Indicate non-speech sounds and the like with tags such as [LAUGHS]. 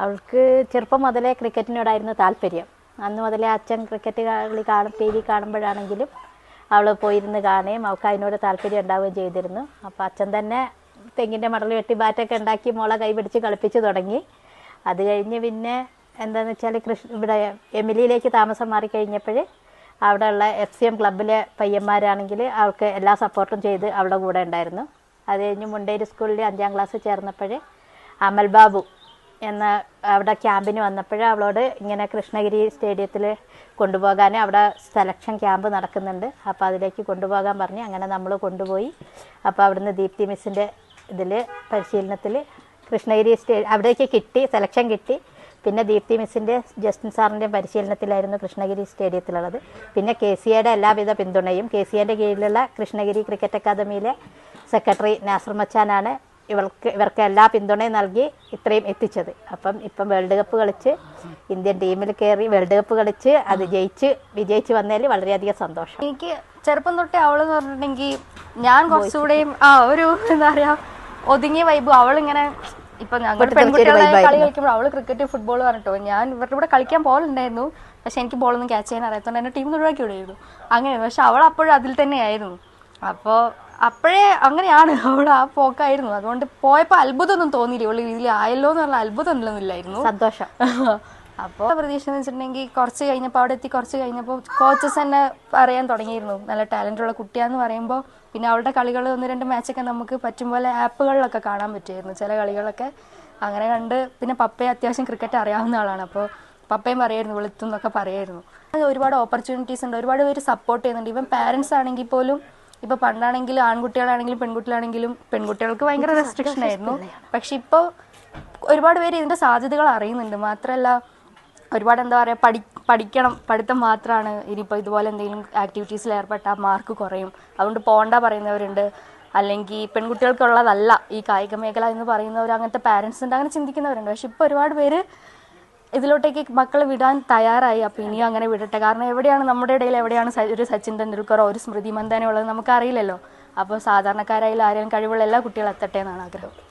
അവൾക്ക് ചെറുപ്പം മുതലേ ക്രിക്കറ്റിനോടായിരുന്നു താല്പര്യം. അന്ന് മുതലേ അച്ഛൻ ക്രിക്കറ്റ് കളി കാണും ടി വി കാണുമ്പോഴാണെങ്കിലും അവൾ പോയിരുന്ന് കാണുകയും അവൾക്ക് അതിനോട് താല്പര്യം ഉണ്ടാവുകയും ചെയ്തിരുന്നു. അപ്പോൾ അച്ഛൻ തന്നെ തെങ്ങിന്റെ മടൽ വെട്ടി ബാറ്റൊക്കെ ഉണ്ടാക്കി മോളെ കൈ പിടിച്ച് കളിപ്പിച്ച് തുടങ്ങി. അത് കഴിഞ്ഞ് പിന്നെ എന്താണെന്ന് വെച്ചാൽ കൃഷ്ണ ഇവിടെ എമിലിയിലേക്ക് താമസം മാറിക്കഴിഞ്ഞപ്പോൾ അവിടെയുള്ള എഫ് സി എം ക്ലബ്ബിലെ പയ്യന്മാരാണെങ്കിൽ അവൾക്ക് എല്ലാ സപ്പോർട്ടും ചെയ്ത് അവളുടെ കൂടെ ഉണ്ടായിരുന്നു. അത് കഴിഞ്ഞ് മുണ്ടേരി സ്കൂളിൽ അഞ്ചാം ക്ലാസ് ചേർന്നപ്പോൾ അമൽ ബാബു എന്ന അവിടെ ക്യാമ്പിന് വന്നപ്പോൾ അവളോട് ഇങ്ങനെ കൃഷ്ണഗിരി സ്റ്റേഡിയത്തിൽ കൊണ്ടുപോകാൻ അവിടെ സെലക്ഷൻ ക്യാമ്പ് നടക്കുന്നുണ്ട്. അപ്പോൾ അതിലേക്ക് കൊണ്ടുപോകാൻ പറഞ്ഞ് അങ്ങനെ നമ്മൾ കൊണ്ടുപോയി. അപ്പോൾ അവിടുന്ന് ദീപ്തി മിസ്സിന്റെ ഇതിൽ പരിശീലനത്തിൽ കൃഷ്ണഗിരി സ്റ്റേ അവിടേക്ക് കിട്ടി സെലക്ഷൻ കിട്ടി. പിന്നെ ദീപ്തി മിസ്സിന്റെ ജസ്റ്റിൻ സാറിന്റെ പരിശീലനത്തിലായിരുന്നു കൃഷ്ണഗിരി സ്റ്റേഡിയത്തിലുള്ളത്. പിന്നെ കെ സി എയുടെ എല്ലാവിധ പിന്തുണയും കെ സി കീഴിലുള്ള കൃഷ്ണഗിരി ക്രിക്കറ്റ് അക്കാദമിയിലെ സെക്രട്ടറി നാസർ മച്ചാനാണ് ഇവർക്ക് ഇവർക്ക് എല്ലാ പിന്തുണയും നൽകി ഇത്രയും എത്തിച്ചത്. അപ്പം ഇപ്പം വേൾഡ് കപ്പ് കളിച്ച് ഇന്ത്യൻ ടീമിൽ കയറി വേൾഡ് കപ്പ് കളിച്ച് അത് ജയിച്ച് വിജയിച്ച് വന്നതിൽ വളരെയധികം സന്തോഷം. എനിക്ക് ചെറുപ്പം തൊട്ടേ അവൾ എന്ന് പറഞ്ഞിട്ടുണ്ടെങ്കിൽ ഞാൻ കുറച്ചുകൂടെയും ആ ഒരു എന്താ പറയാ ഒതുങ്ങിയ വൈബ് അവളിങ്ങനെ ഇപ്പൊ പെൺകുട്ടികളെ vibe കളി. കളിക്കുമ്പോൾ അവൾ ക്രിക്കറ്റ് ഫുട്ബോൾ പറഞ്ഞിട്ടോ. ഞാൻ ഇവരുടെ കൂടെ കളിക്കാൻ പോലുണ്ടായിരുന്നു പക്ഷെ എനിക്ക് ബോളൊന്നും ക്യാച്ച് ചെയ്യാൻ അറിയാത്തതുകൊണ്ട് എന്നെ ടീമിൽ ഒഴിവാക്കി വിടുമായിരുന്നു അങ്ങനെ പക്ഷെ അവൾ അപ്പോഴും അതിൽ തന്നെയായിരുന്നു. അപ്പോൾ അപ്പോഴേ അങ്ങനെയാണ് [LAUGHS] അവിടെ ആ പോക്കായിരുന്നു. അതുകൊണ്ട് പോയപ്പോൾ അത്ഭുതമൊന്നും തോന്നിയില്ല. ഉള്ള ഇതിൽ ആയല്ലോ എന്ന് പറഞ്ഞാൽ അത്ഭുതം ഇല്ലായിരുന്നു സന്തോഷം. [LAUGHS] അപ്പോൾ പ്രതീക്ഷ എന്ന് വെച്ചിട്ടുണ്ടെങ്കിൽ കുറച്ച് കഴിഞ്ഞപ്പോൾ അവിടെ എത്തി കുറച്ച് കഴിഞ്ഞപ്പോൾ കോച്ചസ് തന്നെ പറയാൻ തുടങ്ങിയിരുന്നു. നല്ല ടാലന്റ് ഉള്ള കുട്ടിയാന്ന് പറയുമ്പോൾ പിന്നെ അവളുടെ കളികൾ ഒന്ന് രണ്ട് മാച്ചൊക്കെ നമുക്ക് പറ്റും പോലെ ആപ്പുകളിലൊക്കെ കാണാൻ പറ്റുമായിരുന്നു. ചില കളികളൊക്കെ അങ്ങനെ കണ്ട് പിന്നെ പപ്പയെ അത്യാവശ്യം ക്രിക്കറ്റ് അറിയാവുന്ന ആളാണ്. അപ്പോൾ പപ്പയും പറയായിരുന്നു വെളുത്തും എന്നൊക്കെ പറയായിരുന്നു. അത് ഒരുപാട് ഓപ്പർച്യൂണിറ്റീസ് ഉണ്ട്. ഒരുപാട് പേര് സപ്പോർട്ട് ചെയ്യുന്നുണ്ട്. ഇവൻ പാരൻസ് ആണെങ്കിൽ പോലും ഇപ്പൊ പണ്ടാണെങ്കിൽ ആൺകുട്ടികളാണെങ്കിലും പെൺകുട്ടികളാണെങ്കിലും പെൺകുട്ടികൾക്ക് ഭയങ്കര റെസ്ട്രിക്ഷൻ ആയിരുന്നു. പക്ഷെ ഇപ്പോൾ ഒരുപാട് പേര് ഇതിന്റെ സാധ്യതകൾ അറിയുന്നുണ്ട്. മാത്രമല്ല ഒരുപാട് എന്താ പറയുക പഠി പഠിക്കണം പഠിത്തം മാത്രമാണ് ഇനിയിപ്പോൾ ഇതുപോലെ എന്തെങ്കിലും ആക്ടിവിറ്റീസിൽ ഏർപ്പെട്ടാൽ മാർക്ക് കുറയും. അതുകൊണ്ട് പോണ്ട പറയുന്നവരുണ്ട്. അല്ലെങ്കിൽ പെൺകുട്ടികൾക്കുള്ളതല്ല ഈ കായിക മേഖല എന്ന് പറയുന്നവർ അങ്ങനത്തെ പാരൻസ് ഉണ്ട്. അങ്ങനെ ചിന്തിക്കുന്നവരുണ്ട്. പക്ഷെ ഇപ്പോൾ ഒരുപാട് പേര് ഇതിലോട്ടേക്ക് മക്കളെ വിടാൻ തയ്യാറായി. അപ്പോൾ ഇനിയും അങ്ങനെ വിടട്ടെ. കാരണം എവിടെയാണ് നമ്മുടെ ഇടയിൽ എവിടെയാണ് ഒരു സച്ചിൻ തെണ്ടുൽക്കറോ ഒരു സ്മൃതി മന്ദാനോ ഉള്ളത് നമുക്കറിയില്ലല്ലോ. അപ്പോൾ സാധാരണക്കാരായാലും ആരെങ്കിലും കഴിവുള്ള എല്ലാ കുട്ടികളും എത്തട്ടെ എന്നാണ് ആഗ്രഹം.